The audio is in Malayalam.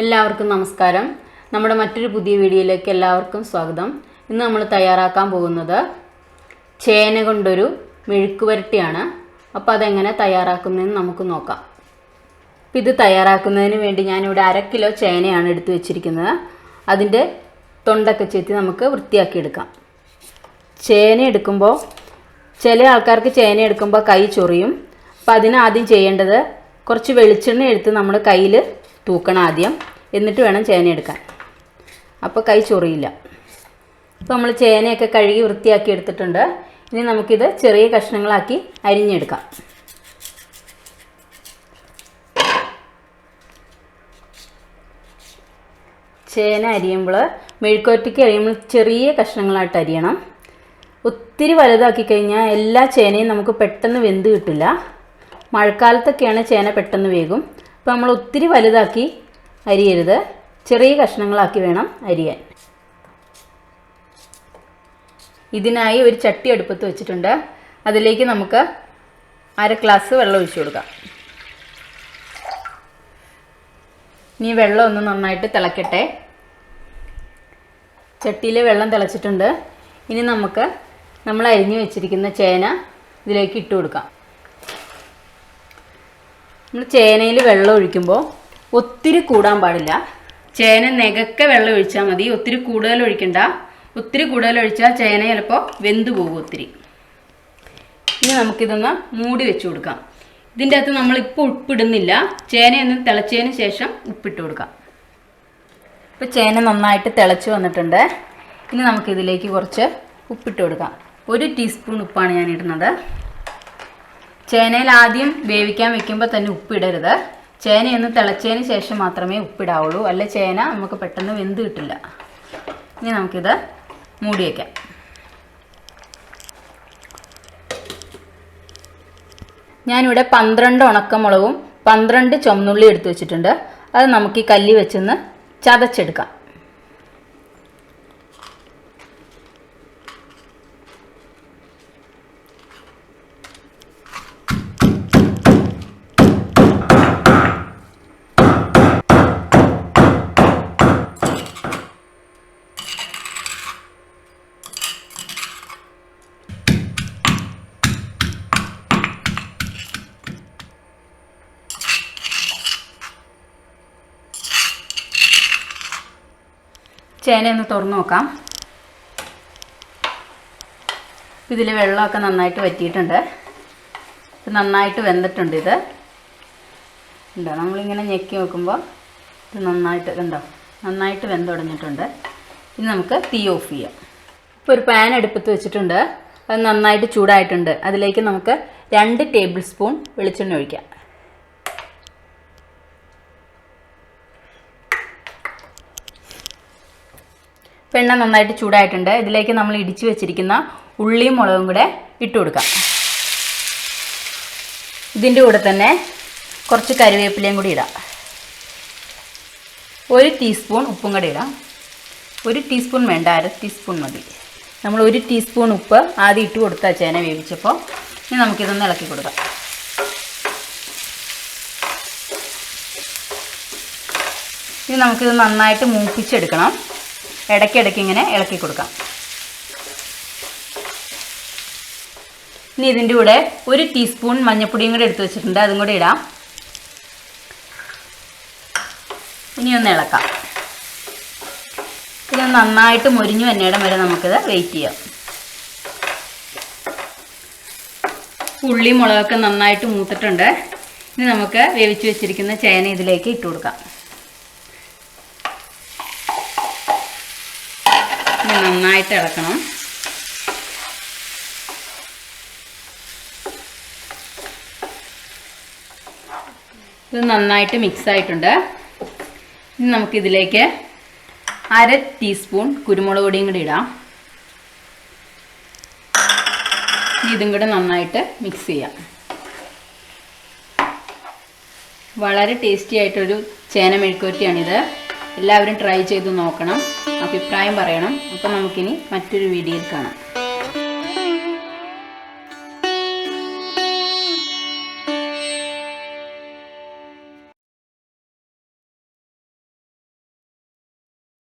എല്ലാവർക്കും നമസ്കാരം. നമ്മുടെ മറ്റൊരു പുതിയ വീഡിയോയിലേക്ക് എല്ലാവർക്കും സ്വാഗതം. ഇന്ന് നമ്മൾ തയ്യാറാക്കാൻ പോകുന്നത് ചേന കൊണ്ടൊരു മെഴുക്ക് വരട്ടിയാണ് അപ്പോൾ അതെങ്ങനെ തയ്യാറാക്കുന്നതെന്ന് നമുക്ക് നോക്കാം. അപ്പോൾ ഇത് തയ്യാറാക്കുന്നതിന് വേണ്ടി ഞാനിവിടെ അര കിലോ ചേനയാണ് എടുത്തു വെച്ചിരിക്കുന്നത്. അതിന്റെ തൊണ്ടൊക്കെ ചെത്തി നമുക്ക് വൃത്തിയാക്കിയെടുക്കാം. ചേന എടുക്കുമ്പോൾ ചില ആൾക്കാർക്ക് ചേന എടുക്കുമ്പോൾ കൈ ചൊറിയും. അപ്പം അതിനാദ്യം ചെയ്യേണ്ടത് കുറച്ച് വെളിച്ചെണ്ണ എടുത്ത് നമ്മൾ കയ്യിൽ തൂക്കണം ആദ്യം. എന്നിട്ട് വേണം ചേന എടുക്കാൻ. അപ്പോൾ കൈ ചൊറിയില്ല. അപ്പോൾ നമ്മൾ ചേനയൊക്കെ കഴുകി വൃത്തിയാക്കി എടുത്തിട്ടുണ്ട്. ഇനി നമുക്കിത് ചെറിയ കഷ്ണങ്ങളാക്കി അരിഞ്ഞെടുക്കാം. ചേന അരിയുമ്പോൾ മെഴുക്കോറ്റയ്ക്ക് അരിയുമ്പോൾ ചെറിയ കഷ്ണങ്ങളായിട്ട് അരിയണം. ഒത്തിരി വലുതാക്കി കഴിഞ്ഞാൽ എല്ലാ ചേനയും നമുക്ക് പെട്ടെന്ന് വെന്ത് കിട്ടില്ല. മഴക്കാലത്തൊക്കെയാണ് ചേന പെട്ടെന്ന് വേകും. അപ്പോൾ നമ്മൾ ഒത്തിരി വലുതാക്കി അരിയരുത്. ചെറിയ കഷ്ണങ്ങളാക്കി വേണം അരിയാൻ. ഇതിനായി ഒരു ചട്ടി അടുപ്പത്ത് വെച്ചിട്ടുണ്ട്. അതിലേക്ക് നമുക്ക് അര ഗ്ലാസ് വെള്ളം ഒഴിച്ചു കൊടുക്കാം. ഇനി വെള്ളം ഒന്ന് നന്നായിട്ട് തിളക്കട്ടെ. ചട്ടിയിൽ വെള്ളം തിളച്ചിട്ടുണ്ട്. ഇനി നമുക്ക് നമ്മൾ അരിഞ്ഞു വെച്ചിരിക്കുന്ന ചേന ഇതിലേക്ക് ഇട്ട് കൊടുക്കാം. നമ്മൾ ചേനയിൽ വെള്ളം ഒഴിക്കുമ്പോൾ ഒത്തിരി കൂടാൻ പാടില്ല. ചേന നികക്കെ വെള്ളം ഒഴിച്ചാൽ മതി. ഒത്തിരി കൂടുതൽ ഒഴിക്കണ്ട. ഒത്തിരി കൂടുതൽ ഒഴിച്ചാൽ ചേന ചിലപ്പോൾ വെന്ത് പോകും ഒത്തിരി. ഇനി നമുക്കിതൊന്ന് മൂടി വെച്ച് കൊടുക്കാം. ഇതിന്റെ അകത്ത് നമ്മളിപ്പോൾ ഉപ്പിടുന്നില്ല. ചേനയൊന്ന് തിളച്ചതിന് ശേഷം ഉപ്പിട്ട് കൊടുക്കാം. ഇപ്പോൾ ചേന നന്നായിട്ട് തിളച്ച് വന്നിട്ടുണ്ട്. ഇനി നമുക്കിതിലേക്ക് കുറച്ച് ഉപ്പിട്ട് കൊടുക്കാം. ഒരു ടീസ്പൂൺ ഉപ്പാണ് ഞാൻ ഇടുന്നത് ചേനയിൽ ആദ്യം വേവിക്കാൻ വെക്കുമ്പോൾ തന്നെ ഉപ്പിടരുത് ചേനയൊന്ന് തിളച്ചതിന് ശേഷം മാത്രമേ ഉപ്പിടാവുള്ളൂ അല്ല ചേന നമുക്ക് പെട്ടെന്ന് വെന്ത് കിട്ടില്ല. ഇനി നമുക്കിത് മൂടി വയ്ക്കാം ഞാനിവിടെ പന്ത്രണ്ട് ഉണക്കമുളകും പന്ത്രണ്ട് ചുമന്നുള്ളി എടുത്തു വെച്ചിട്ടുണ്ട്. അത് നമുക്ക് ഈ കല്ലി വെച്ചൊന്ന് ചതച്ചെടുക്കാം. ചേന ഒന്ന് തുറന്നു നോക്കാം. ഇതിൽ വെള്ളമൊക്കെ നന്നായിട്ട് വറ്റിയിട്ടുണ്ട്. നന്നായിട്ട് വെന്തിട്ടുണ്ട് ഇത്. ഉണ്ടോ നമ്മളിങ്ങനെ ഞെക്കി നോക്കുമ്പോൾ ഇത് നന്നായിട്ട് ഉണ്ടോ നന്നായിട്ട് വെന്ത് തുടങ്ങിയിട്ടുണ്ട്. ഇനി നമുക്ക് തീ ഓഫ് ചെയ്യാം. ഇപ്പോൾ ഒരു പാൻ അടുപ്പത്ത് വെച്ചിട്ടുണ്ട്. അത് നന്നായിട്ട് ചൂടായിട്ടുണ്ട്. അതിലേക്ക് നമുക്ക് രണ്ട് ടേബിൾ സ്പൂൺ വെളിച്ചെണ്ണ ഒഴിക്കാം. വെണ്ണ നന്നായിട്ട് ചൂടായിട്ടുണ്ട്. ഇതിലേക്ക് നമ്മൾ ഇടിച്ചു വെച്ചിരിക്കുന്ന ഉള്ളിയും മുളകും കൂടെ ഇട്ട് കൊടുക്കാം. ഇതിന്റെ കൂടെ തന്നെ കുറച്ച് കറിവേപ്പിലയും കൂടി ഇടാം. ഒരു ടീസ്പൂൺ ഉപ്പും കൂടി ഇടാം. ഒരു ടീസ്പൂൺ വേണ്ട അര ടീസ്പൂൺ മതി. നമ്മൾ ഒരു ടീസ്പൂൺ ഉപ്പ് ആദ്യം ഇട്ട് കൊടുത്താൽ ചേന വേവിച്ചപ്പോൾ ഇനി നമുക്കിതൊന്ന് ഇളക്കി കൊടുക്കാം. ഇനി നമുക്കിത് നന്നായിട്ട് മൂപ്പിച്ചെടുക്കണം. ഇടയ്ക്കിടയ്ക്ക് ഇങ്ങനെ ഇളക്കി കൊടുക്കാം. ഇനി ഇതിന്റെ കൂടെ ഒരു ടീസ്പൂൺ മഞ്ഞൾപ്പൊടിയും കൂടെ എടുത്ത് വെച്ചിട്ടുണ്ട്. അതും കൂടെ ഇടാം. ഇനി ഒന്ന് ഇളക്കാം. ഇത് നന്നായിട്ട് മുരിഞ്ഞു വന്നേടം വരെ നമുക്കിത് വെയിറ്റ് ചെയ്യാം. ഉള്ളി മുളകൊക്കെ നന്നായിട്ട് മൂത്തിട്ടുണ്ട്. ഇനി നമുക്ക് വേവിച്ച് വെച്ചിരിക്കുന്ന ചേന ഇതിലേക്ക് ഇട്ട് കൊടുക്കാം. നന്നായിട്ട് ഇളക്കണം. ഇത് നന്നായിട്ട് മിക്സ് ആയിട്ടുണ്ട്. ഇനി നമുക്കിതിലേക്ക് അര ടീസ്പൂൺ കുരുമുളക് പൊടിയും കൂടി ഇടാം. ഇതും കൂടെ നന്നായിട്ട് മിക്സ് ചെയ്യാം. വളരെ ടേസ്റ്റി ആയിട്ടൊരു ചേന മെഴുക്കുവരട്ടിയാണിത് എല്ലാവരും ട്രൈ ചെയ്ത് നോക്കണം. അഭിപ്രായം പറയണം. അപ്പോൾ നമുക്കിനി മറ്റൊരു വീഡിയോയിൽ കാണാം.